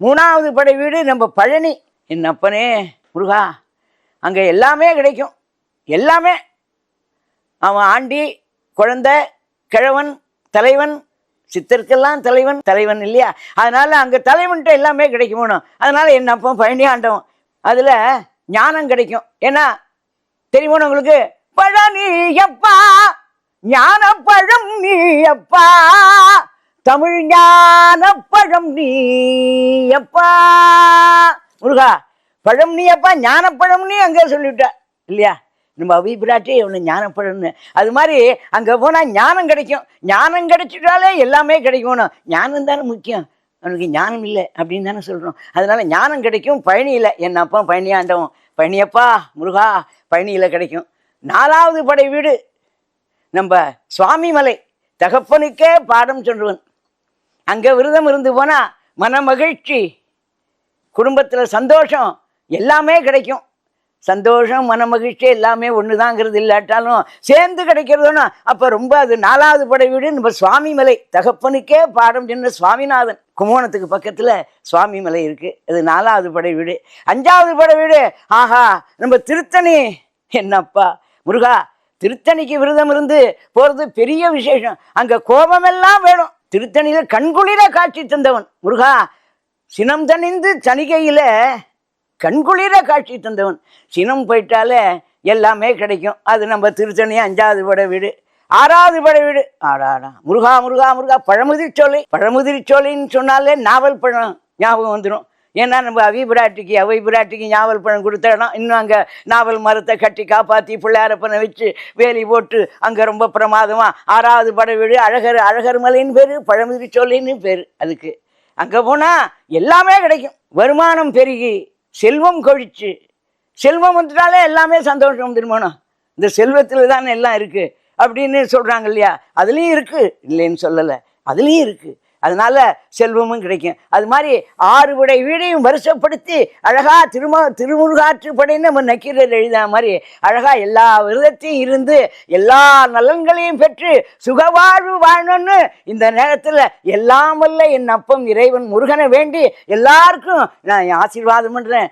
மூணாவது படை வீடு நம்ம பழனி. என் அப்பனே முருகா அங்கே எல்லாமே கிடைக்கும். எல்லாமே. அவன் ஆண்டி குழந்த கிழவன் தலைவன் சித்தருக்கெல்லாம் தலைவன் தலைவன் இல்லையா? அதனால் அங்கே தலைவன்கிட்ட எல்லாமே கிடைக்குமோனும் அதனால் என் அப்பன் பழனி ஆண்டவன். அதில் ஞானம் கிடைக்கும். ஏன்னா தெரியுமோ உங்களுக்கு? பழனி அப்பா ஞான பழம் நீ அப்பா. தமிழ் ஞான பழம் நீ அப்பா முருகா பழம் நீ அப்பா ஞானப்பழம் நீ அங்கே சொல்லிவிட்ட இல்லையா? நம்ம அபிப்பிராட்டி அவனு ஞானப்பழம்னு. அது மாதிரி அங்கே போனால் ஞானம் கிடைக்கும். ஞானம் கிடைச்சிட்டாலே எல்லாமே கிடைக்கணும். ஞானம் தானே முக்கியம். அவனுக்கு ஞானம் இல்லை அப்படின்னு தானே சொல்கிறோம் அதனால ஞானம் கிடைக்கும் பழனியில் என் அப்பா பழனியாண்டவன் பழனியப்பா முருகா பழனியில் கிடைக்கும். நாலாவது படை வீடு நம்ம சுவாமிமலை. தகப்பனுக்கே பாடம் சொல்லுவன் அங்கே விரதம் இருந்து போனால் மன மகிழ்ச்சி குடும்பத்தில் சந்தோஷம் எல்லாமே கிடைக்கும். சந்தோஷம் மன மகிழ்ச்சி எல்லாமே ஒன்று தாங்கிறது இல்லாட்டாலும் சேர்ந்து கிடைக்கிறதுனா அப்போ ரொம்ப அது நாலாவது படை வீடு நம்ம சுவாமி மலை தகப்பனுக்கே பாடம் சொன்ன சுவாமிநாதன். கும்போணத்துக்கு பக்கத்தில் சுவாமி மலை இருக்குது அது நாலாவது படை வீடு. அஞ்சாவது படை வீடு ஆஹா நம்ம திருத்தணி. என்னப்பா முருகா திருத்தணிக்கு விரதம் இருந்து போகிறது பெரிய விசேஷம். அங்கே கோபமெல்லாம் வேணும். திருத்தணியில் கண்குளிர காட்சி தந்தவன். முருகா சினம் தணிந்து சனிகையில் கண்குளிர காட்சி தந்தவன். சினம் போயிட்டாலே எல்லாமே கிடைக்கும். அது நம்ம திருத்தணி அஞ்சாவது பட வீடு ஆறாவது பட வீடு. ஆடாடா. முருகா முருகா முருகா பழமுதிர்ச்சோலை பழமுதிர்ச்சோலைன்னு சொன்னாலே நாவல் பழம் ஞாபகம் வந்துடும் ஏன்னா நம்ம அவி பிராட்டிக்கு அவை பிராட்டிக்கு பழம் கொடுத்த இடம் இன்னும் அங்கே நாவல் மரத்தை கட்டி காப்பாற்றி பிள்ளையாரப்பனை வச்சு வேலி போட்டு அங்கே ரொம்ப பிரமாதமாக ஆறாவது படை வீடு அழகர் அழகர் மலைன்னு பேர் பழமுதிர்ச்சோலைன்னு பேர் அதுக்கு. அங்கே போனால் எல்லாமே கிடைக்கும். வருமானம் பெருகி செல்வம் கொழிச்சு. செல்வம் வந்துட்டாலே எல்லாமே சந்தோஷம் திருமணம் இந்த செல்வத்தில் தானே எல்லாம் இருக்குது அப்படின்னு சொல்கிறாங்க இல்லையா? அதுலேயும் இருக்குது இல்லைன்னு சொல்லலை. அதுலேயும் இருக்குது அதனால செல்வமும் கிடைக்கும். அது மாதிரி ஆறு விடை வீடையும் வருஷப்படுத்தி அழகா திரும திருமுருகாற்று படைன்னு நம்ம நக்கீரர் எழுதின மாதிரி அழகா எல்லா விரதத்தையும் இருந்து எல்லா நலன்களையும் பெற்று சுகவாழ்வு வாழணும்னு இந்த நேரத்தில் எல்லாம் என் அப்பம் இறைவன் முருகனை வேண்டி எல்லாருக்கும் நான் ஆசீர்வாதம் பண்ணுறேன்